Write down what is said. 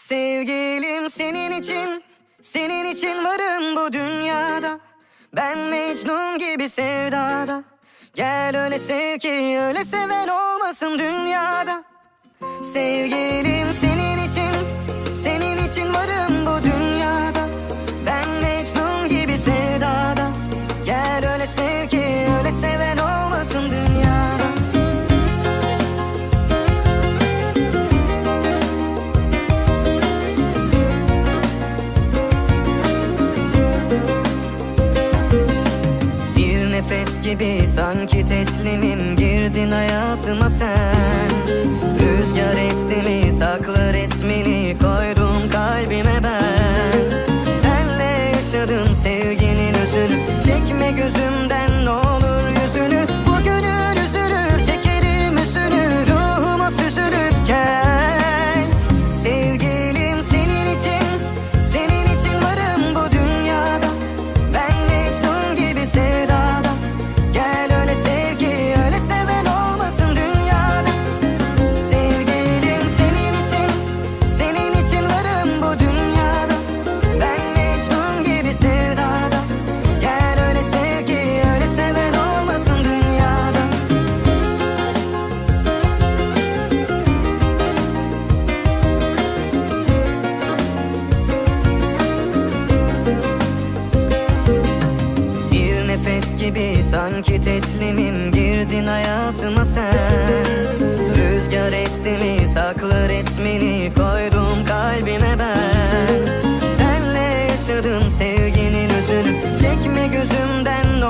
Sevgilim senin için, senin için varım bu dünyada. Ben Mecnun gibi sevdada. Gel öyle sev ki öyle seven olmasın dünyada. Sevgilim gibi sanki teslimim. Girdin hayatıma sen. Rüzgar esti mi saklı resmini koydum kalbime ben. Senle yaşadım sevginin özünü. Çekme gözümden gibi sanki teslimim. Girdin hayatıma sen. Rüzgar esti mi saklı resmini koydum kalbime ben. Senle yaşadım sevginin özünü çekme gözümden